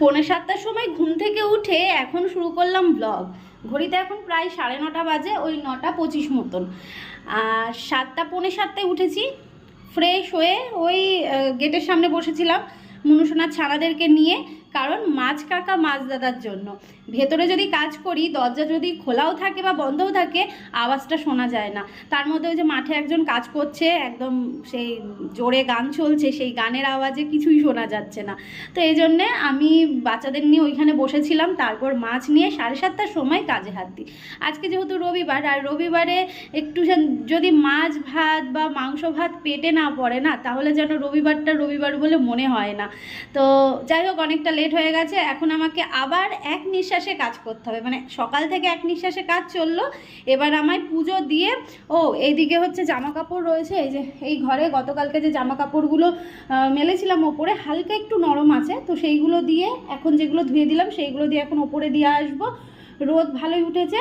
পৌনে সাতটার সময় ঘুম থেকে উঠে এখন শুরু করলাম ব্লগ ঘড়িতে এখন প্রায় সাড়ে নটা বাজে, ওই নটা পঁচিশ মতন। আর সাতটা, পৌনে সাতটায় উঠেছি। ফ্রেশ হয়ে ওই গেটের সামনে বসেছিলাম মনুসোনা ছানাদেরকে নিয়ে, কারণ মাছ কাকা মাছ দাদার জন্য। ভেতরে যদি কাজ করি, দরজা যদি খোলাও থাকে বা বন্ধও থাকে, আওয়াজটা শোনা যায় না। তার মধ্যে ওই যে মাঠে একজন কাজ করছে, একদম সেই জোরে গান চলছে, সেই গানের আওয়াজে কিছুই শোনা যাচ্ছে না। তো এই জন্যে আমি বাচ্চাদের নিয়ে ওইখানে বসেছিলাম, তারপর মাছ নিয়ে সাড়ে সাতটার সময় কাজে হাত দিই। আজকে যেহেতু রবিবার, আর রবিবারে একটু যদি মাছ, ভাত বা মাংস, ভাত পেটে না পড়ে না, তাহলে যেন রবিবারটা রবিবার বলে মনে হয় না। তো যাই হোক, অনেকটা লেট হয়ে গেছে, এখন আমাকে আবার এক নিঃশ্বাসে কাজ করতে হবে। মানে সকাল থেকে এক নিঃশ্বাসে কাজ চলল, এবার আমায় পুজো দিয়ে, ও, এইদিকে হচ্ছে জামা কাপড় রয়েছে, এই যে, এই ঘরে গতকালকে যে জামা কাপড়গুলো মেলেছিলাম ওপরে, হালকা একটু নরম আছে, তো সেইগুলো দিয়ে এখন যেগুলো ধুয়ে দিলাম, সেইগুলো দিয়ে এখন ওপরে দিয়ে আসব। রোদ ভালোই উঠেছে।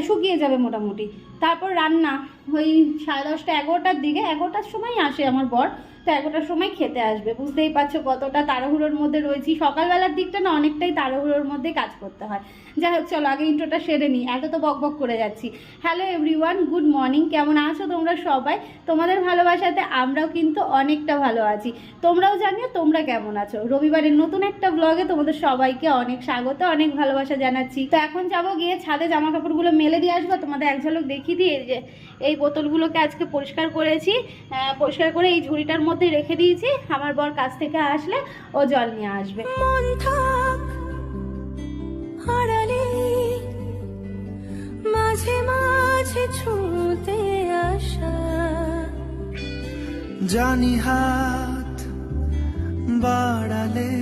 শুকিয়ে যাবে মোটামুটি। তারপর রান্না, ওই সাড়ে দশটা, এগারোটার দিকে, এগারোটার সময় আসে আমার বর, তো এগারোটার সময় খেতে আসবে। বুঝতেই পারছ কতটা তাড়াহুড়োর মধ্যে রয়েছি। সকালবেলার দিকটা না অনেকটাই তাড়াহুড়োর মধ্যে কাজ করতে হয়। যাই হোক, চলো আগে ইন্ট্রোটা সেরে নিই। এত তো বক বক করে যাচ্ছি। হ্যালো এভরিওয়ান গুড মর্নিং কেমন আছো তোমরা সবাই? তোমাদের ভালোবাসাতে আমরাও কিন্তু অনেকটা ভালো আছি। তোমরাও জানিও তোমরা কেমন আছো? রবিবারের নতুন একটা ব্লগে তোমাদের সবাইকে অনেক স্বাগত, অনেক ভালোবাসা জানাচ্ছি। তো এখন যাব গিয়ে ছাদে জামা কাপড়গুলো মেলে দিয়ে আসব তোমাদের এক ঝলক দেখিয়ে দিয়ে যে এই বোতলগুলোকে আজকে পরিষ্কার করেছি পরিষ্কার করে এই ঝুড়িটার মধ্যে রেখে দিয়েছি আমার বর কাছ থেকে আসলে ও জল নিয়ে আসবে। মন থাক মাঝে মাঝে ছুঁতে আসা। জানি হাত বাড়ালে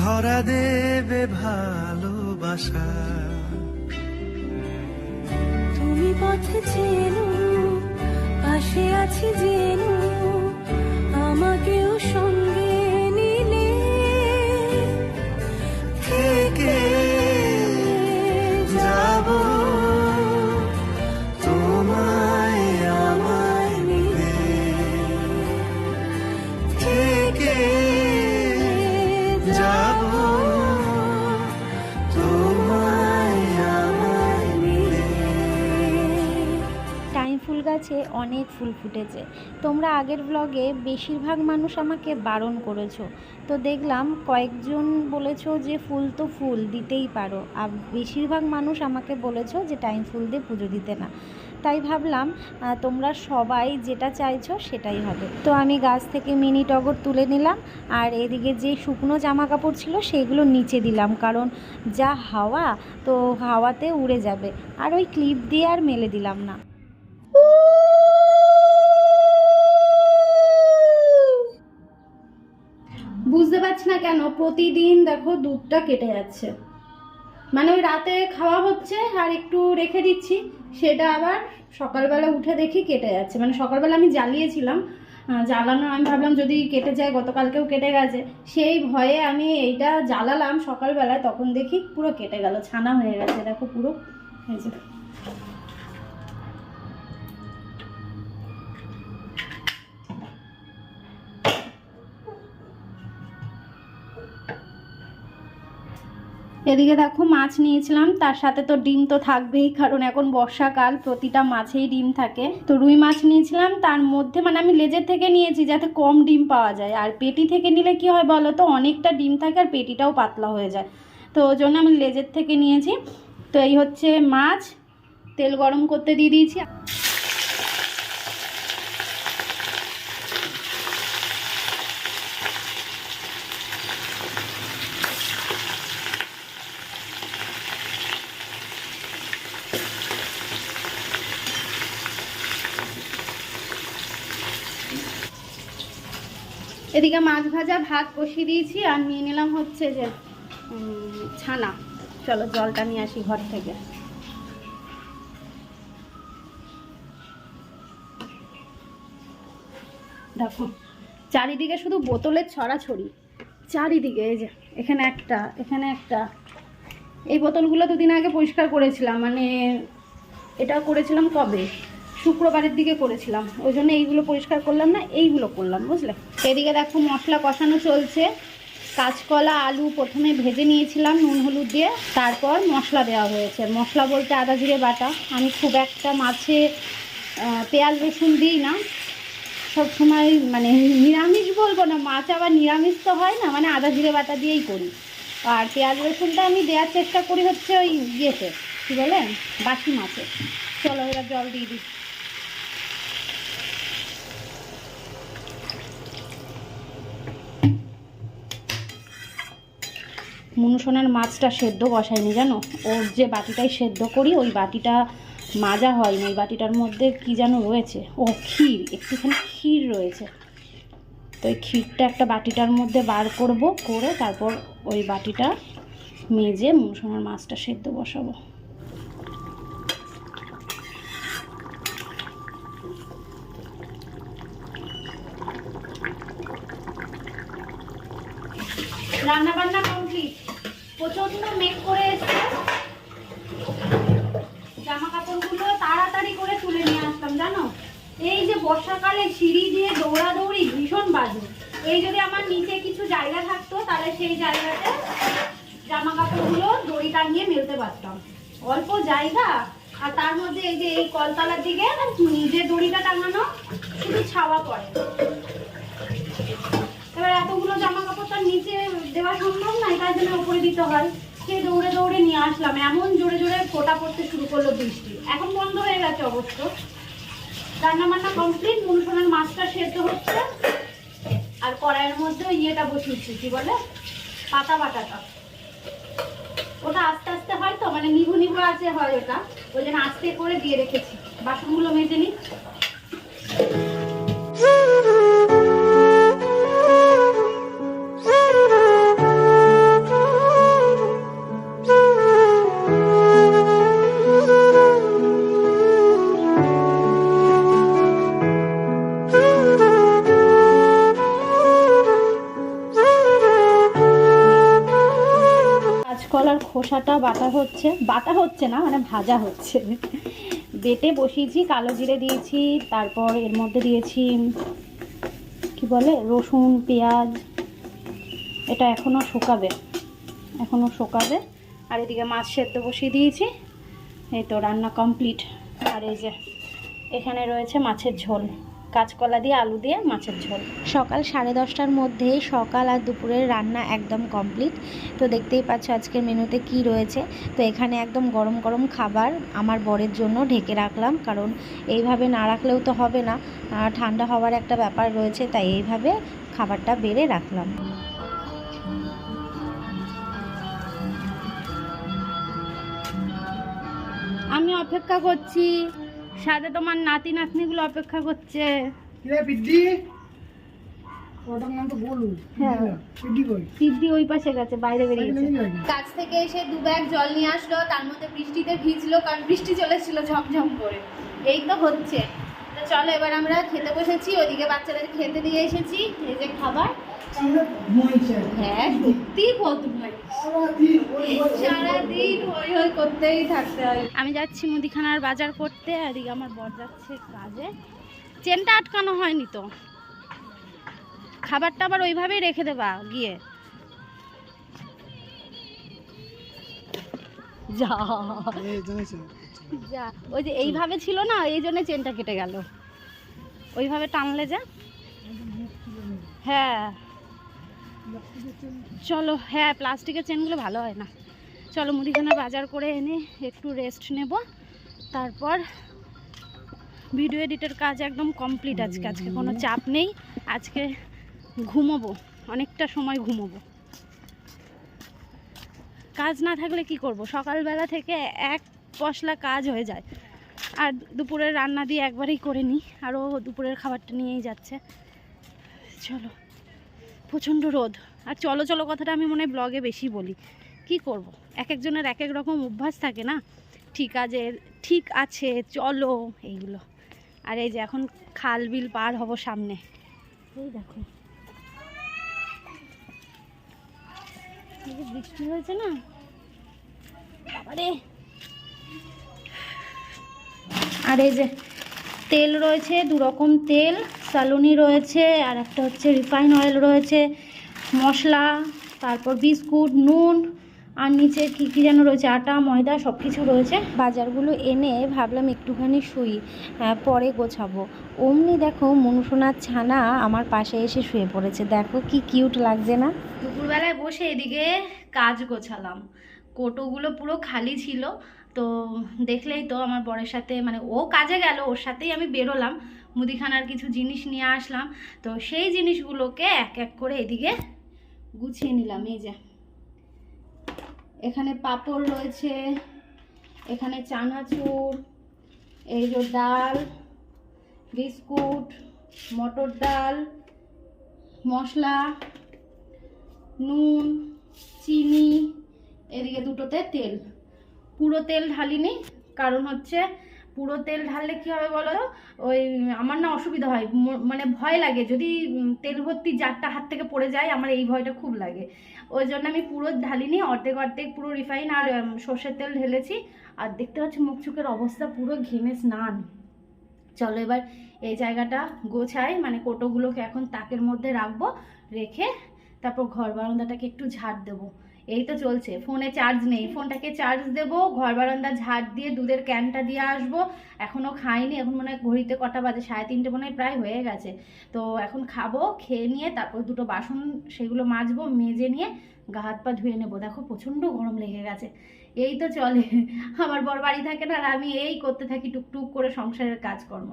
ধরা দেবে ভালোবাসা। পথে চেনো পাশে আছি জেনো। অনেক ফুল ফুটেছে। তোমরা আগের ব্লগে বেশিরভাগ মানুষ আমাকে বারণ করেছ। তো দেখলাম কয়েকজন বলেছ যে ফুল তো ফুল, দিতেই পারো। আর বেশিরভাগ মানুষ আমাকে বলেছ যে টাইম ফুল দিয়ে পুজো দিতে না। তাই ভাবলাম তোমরা সবাই যেটা চাইছো সেটাই হবে। তো আমি গাছ থেকে মিনি টগর তুলে নিলাম, আর এদিকে যে শুকনো জামা কাপড় ছিল সেগুলো নিচে দিলাম। কারণ যা হাওয়া, তো হাওয়াতে উড়ে যাবে। আর ওই ক্লিপ দিয়ে আর মেলে দিলাম না। না কেন? প্রতিদিন দেখো দুধটা কেটে যাচ্ছে। মানে ওই রাতে খাওয়া হচ্ছে আর একটু রেখে দিচ্ছি, সেটা আবার সকালবেলা উঠে দেখি কেটে যাচ্ছে। মানে সকালবেলা আমি জ্বালিয়েছিলাম জ্বালানো আমি ভাবলাম যদি কেটে যায়, গতকালকেও কেটে গেছে। সেই ভয়ে আমি এইটা জ্বালালাম সকালবেলায়, তখন দেখি পুরো কেটে গেল, ছানা হয়ে গেছে, দেখো পুরো। এদিকে দেখো মাছ নিয়েছিলাম, তার সাথে তো ডিম তো থাকবেই, কারণ এখন বর্ষাকাল, প্রতিটা মাছেই ডিম থাকে। তো রুই মাছ নিয়েছিলাম, তার মধ্যে মানে আমি লেজের থেকে নিয়েছি যাতে কম ডিম পাওয়া যায়। আর পেটি থেকে নিলে কি হয় বলো তো, অনেকটা ডিম থাকে আর পেটিটাও পাতলা হয়ে যায়। তো ওই জন্য আমি লেজের থেকে নিয়েছি। তো এই হচ্ছে মাছ, তেল গরম করতে দিয়ে দিয়েছি। এদিকে মাছ ভাজা, ভাত বসিয়ে দিয়েছি আর নিয়ে নিলাম হচ্ছে যে ছানা। চলো জলটা নিয়ে আসি ঘর থেকে। দেখো, চারিদিকে শুধু বোতলের ছড়াছড়ি। চারিদিকে এই যে, এখানে একটা এখানে একটা। এই বোতলগুলো দুদিন আগে পরিষ্কার করেছিলাম মানে এটা করেছিলাম কবে? শুক্রবারের দিকে করেছিলাম। ওই জন্য এইগুলো পরিষ্কার করলাম না, এইগুলো করলাম, বুঝলে? এদিকে দেখো মশলা কষানো চলছে। কাঁচকলা, আলু প্রথমে ভেজে নিয়েছিলাম নুন হলুদ দিয়ে, তারপর মশলা দেওয়া হয়েছে। মশলা বলতে আদা জিরে বাটা। আমি খুব একটা মাছে পেঁয়াজ রসুন দিই না। সব সময় মানে নিরামিষ বলব না, মাছ আবার নিরামিষ তো হয় না মানে আদা জিরে বাটা দিয়েই করি। আর পেঁয়াজ রসুনটা আমি দেওয়ার চেষ্টা করি হচ্ছে ওই ইয়েতে, কী বলে? বাসি মাছে। চলো এবার জল দিয়ে দিই মুনুসোনার মাছটা সেদ্ধ বসায়নি জানো? ওর যে বাটিটাই সেদ্ধ করি, ওই বাটিটা মাজা হয়নি। ওই বাটিটার মধ্যে কি যেন রয়েছে? ও ক্ষীর, একটুখানি ক্ষীর রয়েছে। তো ওই ক্ষীরটা একটা বাটিটার মধ্যে বার করব, করে তারপর ওই বাটিটা মেজে মুনুসোনার মাছটা সেদ্ধ বসাবো রান্না বান্না কমপ্লিট প্রচণ্ড মেঘ করে এসছে। জামা কাপড়গুলো তাড়াতাড়ি করে তুলে নিয়ে আসতাম, জানো? এই যে বর্ষাকালে সিঁড়ি দিয়ে দৌড়াদৌড়ি ভীষণ বাজে। এই যদি আমার নিচে কিছু জায়গা থাকতো, তাহলে সেই জায়গাতে জামা কাপড়গুলো দড়ি টাঙিয়ে মেলতে পারতাম। অল্প জায়গা, আর তার মধ্যে এই যে এই কলতলার দিকে যে দড়িটা টাঙানো, শুধু ছাওয়া পড়ে। এবার এতগুলো জামা কাপড় তার নিচে দেওয়া সম্ভব নয় তাই জন্য উপরে দিতে হয়। সে দৌড়ে দৌড়ে নিয়ে আসলাম। এমন জোরে জোরে ফোটা পড়তে শুরু করল বৃষ্টি। এখন বন্ধ হয়ে গেছে অবশ্য। রান্না বান্না কমপ্লিট মুনসোনার মাছটা সেদ্ধ হচ্ছে। আর কড়াইয়ের মধ্যে ইয়েটা বসিয়েছি, কি বলে? পাতা বাটাটা। ওটা আস্তে আস্তে হয় তো মানে নিভু নিভু আছে হয় ওটা। ওই জন্য আস্তে করে দিয়ে রেখেছি। বাসনগুলো মেজে নিই। খোসাটা বাটা হচ্ছে বাটা হচ্ছে না মানে ভাজা হচ্ছে। বেটে বসিয়েছি, কালো জিরে দিয়েছি, তারপর এর মধ্যে দিয়েছি, কি বলে, রসুন, পেঁয়াজ। এটা এখনও শুকাবে এখনও শুকাবে। আর এদিকে মাছ সেদ্ধ বসিয়ে দিয়েছি, এই তো রান্না কমপ্লিট। আর এই যে, এখানে রয়েছে মাছের ঝোল। কাঁচকলা দিয়ে আলু দিয়ে মাছের ঝোল। সকাল সাড়ে দশটার মধ্যে সকাল আর দুপুরের রান্না একদম কমপ্লিট। তো দেখতেই পাচ্ছ আজকের মেনুতে কি রয়েছে। তো এখানে একদম গরম গরম খাবার আমার বরের জন্য ঢেকে রাখলাম। কারণ এইভাবে না রাখলেও তো হবে না। ঠান্ডা হওয়ার একটা ব্যাপার রয়েছে তাই এইভাবে খাবারটা বেড়ে রাখলাম। আমি অপেক্ষা করছি। সাথে তোমার নাতি নাতনিগুলো অপেক্ষা করছে। হ্যাঁ। ওই পাশে গেছে বাইরে বেরিয়েছে নাকি নাকি? কাছ থেকে এসে দু ব্যাগ জল নিয়ে আসলো তার মধ্যে বৃষ্টিতে ভিজলো কারণ বৃষ্টি চলেছিল ঝমঝম করে। এই তো হচ্ছে। তো চলো এবার আমরা খেতে বসেছি ওদিকে বাচ্চাদের খেতে দিয়ে এসেছি এই যে খাবার। হ্যাঁ সত্যি সারাদিন হই হই করতেই থাকতে হয়। আমি যাচ্ছি মুদিখানার বাজার করতে আর আমার বর যাচ্ছে কাজে। চেনটা আটকানো হয়নি তো। খাবারটা আবার ওইভাবেই রেখে দেবা গিয়ে। যা। যা। ওই যে এইভাবে ছিল না এই জন্য চেনটা কেটে গেল। ওইভাবে টানলে যা। হ্যাঁ। চলো হ্যাঁ প্লাস্টিকের চেনগুলো ভালো হয় না। চলো, মুদিখানা বাজার করে এনে একটু রেস্ট নেব। তারপর ভিডিও এডিটের কাজ একদম কমপ্লিট আজকে। আজকে কোনো চাপ নেই। আজকে ঘুমোবো, অনেকটা সময় ঘুমোবো। কাজ না থাকলে কি করব? সকালবেলা থেকে এক পশলা কাজ হয়ে যায়। আর দুপুরের রান্না দিয়ে একবারেই করে নিই। আরও দুপুরের খাবারটা নিয়েই যাচ্ছে। চলো। প্রচণ্ড রোদ। আর চলো চলো কথাটা আমি মনে হয় ব্লগে বেশি বলি। কি করব? এক একজনের এক এক রকম অভ্যাস থাকে না? ঠিক আছে ঠিক আছে, চলো, এইগুলো। আর এই যে এখন খাল বিল পার হব সামনে। এই দেখো। বৃষ্টি হয়েছে না? বাবারে! আর এই যে তেল রয়েছে দু রকম তেল। সালুনি রয়েছে আর একটা হচ্ছে রিফাইন অয়েল রয়েছে মশলা তারপর বিস্কুট নুন আর নিচে কী কী যেন রয়েছে আটা ময়দা সব কিছু রয়েছে। বাজারগুলো এনে ভাবলাম একটুখানি শুই হ্যাঁ, পরে গোছাবো। অমনি দেখো মনুসোনার ছানা আমার পাশে এসে শুয়ে পড়েছে। দেখো কি কিউট লাগছে না? দুপুরবেলায় বসে এদিকে কাজ গোছালাম। কোটোগুলো পুরো খালি ছিল তো দেখলেই তো আমার বরের সাথে মানে ও কাজে গেল ওর সাথেই আমি বেরোলাম। মুদিখানার কিছু জিনিস নিয়ে আসলাম। তো সেই জিনিসগুলোকে এক এক করে এদিকে গুছিয়ে নিলাম। এই যে, এখানে পাঁপড় রয়েছে, এখানে চানাচুর, এই যে ডাল, বিস্কুট, মটর ডাল, মশলা, নুন, চিনি, এদিকে দুটোতে তেল। পুরো তেল ঢালিনি, কারণ হচ্ছে পুরো তেল ঢাললে কী হবে বলো? ওই আমার না অসুবিধা হয় মানে ভয় লাগে। যদি তেল ভর্তি জারটা হাত থেকে পড়ে যায়, আমার এই ভয়টা খুব লাগে। ওই জন্য আমি পুরো ঢালিনি, অর্ধেক অর্ধেক পুরো রিফাইন আর সর্ষের তেল ঢেলেছি। আর দেখতে পাচ্ছি মুখ চোখের অবস্থা পুরো ঘেমে স্নান। চলো এবার এই জায়গাটা গোছাই মানে কোটোগুলোকে এখন তাকের মধ্যে রাখব, রেখে তারপর ঘর বারান্দাটাকে একটু ঝাড় দেবো। এই তো চলছে। ফোনে চার্জ নেই। ফোনটাকে চার্জ দেবো, ঘর বারান্দা ঝাড় দিয়ে, দুধের ক্যানটা দিয়ে আসব। এখনও খাইনি, এখন মনে হয় ঘড়িতে কটা বাজে? সাড়ে তিনটে মনে হয় প্রায় হয়ে গেছে। তো এখন খাব, খেয়ে নিয়ে তারপর দুটো বাসন সেগুলো মাজবো, মেজে নিয়ে গা হাত পা ধুয়ে নেব। দেখো প্রচণ্ড গরম লেগে গেছে। এই তো চলে। আমার বর বাড়ি থাকে না আর আমি এই করতে থাকি টুকটুক করে সংসারের কাজকর্ম।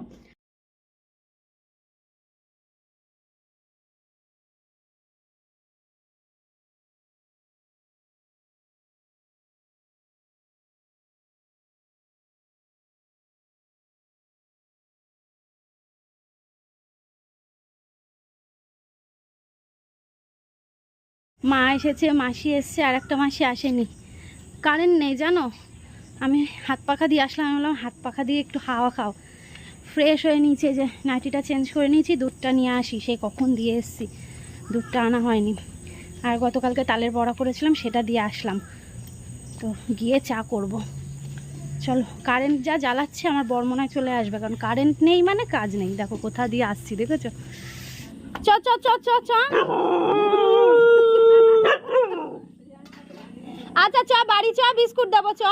মা এসেছে, মাসি এসছে আর একটা মাসি আসেনি। কারেন্ট নেই, জানো? আমি হাত পাখা দিয়ে আসলাম, আমি বললাম, হাত পাখা দিয়ে একটু হাওয়া খাও। ফ্রেশ হয়ে নিয়েছে যে নাইটিটা চেঞ্জ করে নিয়েছি, দুধটা নিয়ে আসি। সে কখন দিয়ে এসছি? দুধটা আনা হয়নি। আর গতকালকে তালের বড়া করেছিলাম, সেটা দিয়ে আসলাম। তো গিয়ে চা করব। চলো কারেন্ট যা জ্বালাচ্ছে, আমার বর্মনায় চলে আসবে। কারণ কারেন্ট নেই মানে কাজ নেই। দেখো, কোথা দিয়ে আসছি, দেখেছ? চ চ চ চ চ। আচ্ছা চ, বাড়ি চ, বিস্কুট দেবো, চ।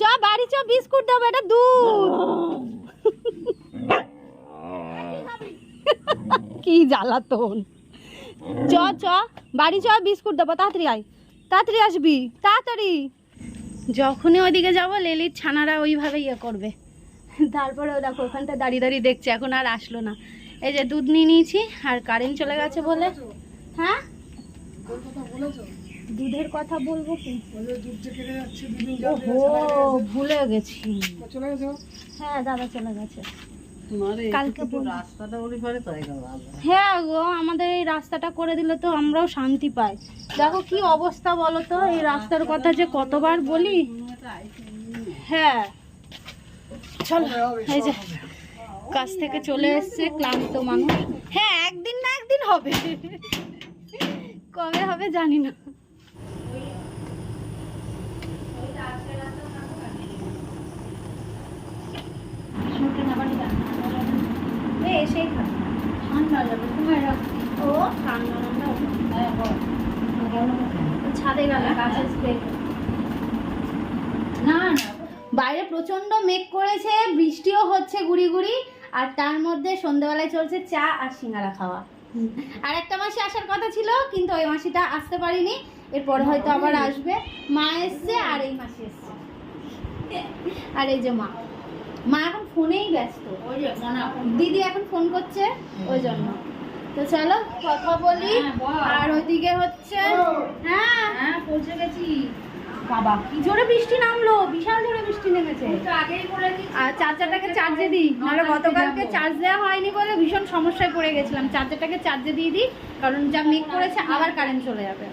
চ, বাড়ি চ, বিস্কুট দেবো, এটা দুধ। কি জ্বালাতন। চ চ, বাড়ি চ, বিস্কুট দেবো, তাড়াতাড়ি আয়। তাড়াতাড়ি আসবি, তাড়াতাড়ি। যখনই ওইদিকে যাব, লেলির ছানারা ওইভাবে ইয়ে করবে। তারপরে ও দেখো, ওখানটা দাঁড়িয়ে দাঁড়িয়ে দেখছে, এখন আর আসলো না। এই যে দুধ নিয়ে নিয়েছি, আর কারেন্ট চলে গেছে বলে। হ্যাঁ? দুধের কথা বলব কি? ওহো ভুলে গেছি। চলে গেছে হ্যাঁ দাদা চলে গেছে। কালকে রাস্তাটা হ্যাঁ গো আমাদের এই রাস্তাটা করে দিলে তো আমরাও শান্তি পাই। দেখো কি অবস্থা বলো তো এই রাস্তার কথা যে কতবার বলি? হ্যাঁ। চলো এই যে কাছ থেকে চলে এসছে ক্লান্ত মানুষ। হ্যাঁ একদিন না একদিন হবে। কবে হবে জানি না। এসেই ঠান্ডা রাখছি ও ঠান্ডা ঠান্ডা হ্যাঁ, ছাদে গেল গাছে স্প্রে না না বাইরে প্রচণ্ড মেঘ করেছে বৃষ্টিও হচ্ছে গুড়ি গুড়ি আর তার মধ্যে সন্ধ্যেবেলায় চলছে চা আর সিঙ্গারা খাওয়া। আর একটা মাসি আসার কথা ছিল কিন্তু ওই মাসিটা আসতে পারিনি এরপরে হয়তো আবার আসবে। মা এসছে আর এই মাসি এসছে। আর এই যে মা। মা এখন ফোনেই ব্যস্ত। দিদি এখন ফোন করছে ওই জন্য। তো চলো কথা বলি। আর ওইদিকে হচ্ছে হ্যাঁ। হ্যাঁ পৌঁছে গেছি। বাবা কি জোরে বৃষ্টি নামলো? বিশাল জোরে বৃষ্টি নেমেছে। আর চার্জারটাকে চার্জে দিই। নাহলে গতকালকে চার্জ দেওয়া হয়নি বলে ভীষণ সমস্যায় পড়ে গেছিলাম। চার্জারটাকে চার্জে দিয়ে দিই কারণ যা মেঘ করেছে আবার কারেন্ট চলে যাবে।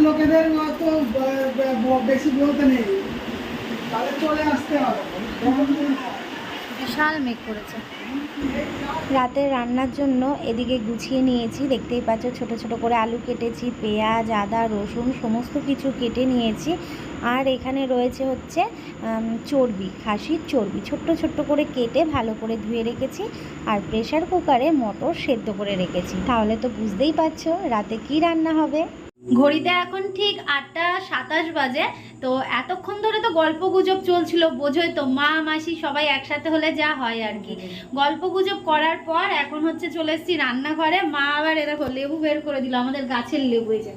লোকেদের অত ব- ব- বেশি বলতে নেই। তাদের চলে আসতে হবে। বিশাল মেঘ করেছে। রাতে রান্নার জন্য এদিকে গুছিয়ে নিয়েছি, দেখতেই পাচ্ছ ছোট ছোট করে আলু কেটেছি, পেঁয়াজ, আদা, রসুন, সমস্ত কিছু কেটে নিয়েছি। আর এখানে রয়েছে হচ্ছে চর্বি, খাসির চর্বি। ছোট্ট ছোট্ট করে কেটে ভালো করে ধুয়ে রেখেছি আর প্রেশার কুকারে মটর সেদ্ধ করে রেখেছি। তাহলে তো বুঝতেই পারছ রাতে কি রান্না হবে। ঘড়িতে এখন ঠিক আটটা সাতাশ বাজে, তো এতক্ষণ ধরে তো গল্প গুজব চলছিল, বোঝোই তো মা, মাসি সবাই একসাথে হলে যা হয় আর কি। গল্প গুজব করার পর এখন হচ্ছে চলে এসেছি রান্নাঘরে, মা আবার এরকম লেবু বের করে দিল, আমাদের গাছের লেবু এই যে।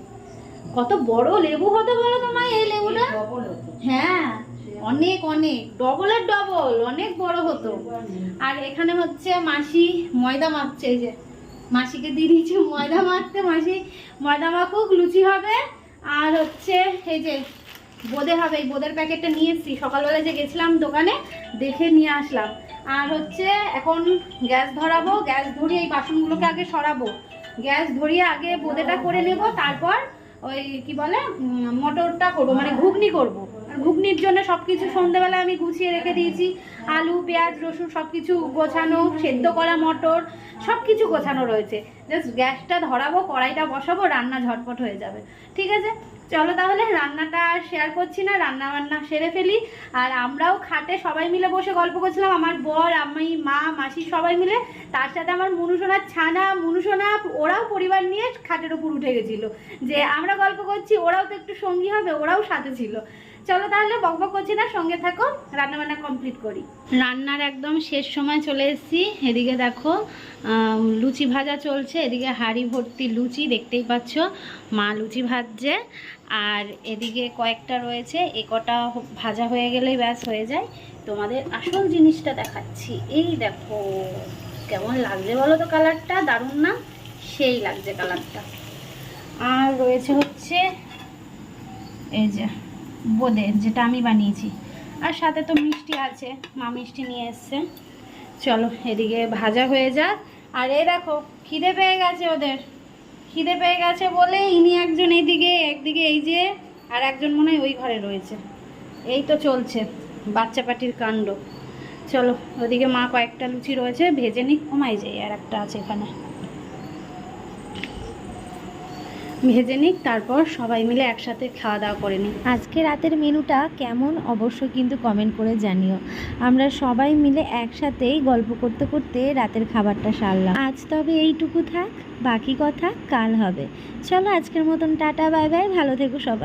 কত বড় লেবু হতো বলো তো মা, এই লেবুটা? হ্যাঁ অনেক অনেক ডবলের ডবল অনেক বড় হতো। আর এখানে হচ্ছে মাসি ময়দা মাখছে এই যে। মাসিকে দিয়ে দিয়েছি ময়দা মাখতে। মাসি, ময়দা মাখুক, লুচি হবে। আর হচ্ছে এই যে বোঁদে হবে, এই বোঁদের প্যাকেটটা নিয়ে এসেছি। সকালবেলা যে গেছিলাম দোকানে, দেখে নিয়ে আসলাম। আর হচ্ছে এখন গ্যাস ধরাবো, গ্যাস ধরিয়ে এই বাসনগুলোকে আগে সরাবো। গ্যাস ধরিয়ে আগে বোঁদেটা করে নেব, তারপর ওই কি বলে মটরটা করব মানে ঘুগনি করব। ঘুগনির জন্য সব কিছু আমি গুছিয়ে রেখে দিয়েছি। আলু, পেঁয়াজ, রসুন সব কিছু গোছানো, সেদ্ধ করা মটর সব কিছু গোছানো রয়েছে। জাস্ট গ্যাসটা ধরাবো, কড়াইটা বসাবো, রান্না ঝটপট হয়ে যাবে। ঠিক আছে? চলো তাহলে রান্নাটা আর শেয়ার করছি না, রান্না বান্না সেরে ফেলি। আর আমরাও খাটে সবাই মিলে বসে গল্প করছিলাম। আমার বর, আমি, মা, মাসি সবাই মিলে। তার সাথে আমার মনুসোনার ছানা, মনুসোনা, ওরাও পরিবার নিয়ে খাটের উপর উঠে গেছিল। যে আমরা গল্প করছি, ওরাও তো একটু সঙ্গী হবে, ওরাও সাথে ছিল। চলো তাহলে বকবক করছি না, সঙ্গে থাকো রান্না বান্না কমপ্লিট করি। রান্নার একদম শেষ সময় চলে এসেছি। এদিকে দেখো লুচি ভাজা চলছে, এদিকে হাঁড়ি ভর্তি লুচি দেখতেই পাচ্ছ, মা লুচি ভাজছে, আর এদিকে কয়েকটা রয়েছে, এ কটা ভাজা হয়ে গেলেই ব্যাস হয়ে যায়। তোমাদের আসল জিনিসটা দেখাচ্ছি। এই দেখো, কেমন লাগছে বলো তো কালারটা? দারুণ না? সেই লাগছে কালারটা। আর রয়েছে হচ্ছে, এই যে বোঁদে যেটা আমি বানিয়েছি। আর সাথে তো মিষ্টি আছে, মা মিষ্টি নিয়ে এসছে। চলো, এদিকে ভাজা হয়ে যাক। আর এই দেখো, খিদে পেয়ে গেছে ওদের। খিদে পেয়ে গেছে বলে ইনি একজন এইদিকে একদিকে এই যে, আর একজন মনে হয় ওই ঘরে রয়েছে। এই তো চলছে, বাচ্চা পাটির কাণ্ড। চলো, ওদিকে মা কয়েকটা লুচি রয়েছে, ভেজে নিক। কমাই যাই, আর একটা আছে এখানে। ভেজে নিক, তারপর সবাই মিলে একসাথে খাওয়া দাওয়া করে নিই আজকে রাতের মেনুটা কেমন অবশ্যই কিন্তু কমেন্ট করে জানিও। আমরা সবাই মিলে একসাথেই গল্প করতে করতে রাতের খাবারটা সারলাম। আজ তবে এইটুকু থাক, বাকি কথা কাল হবে। চলো আজকের মতন টাটা, বাই বাই, ভালো থেকো সবাই।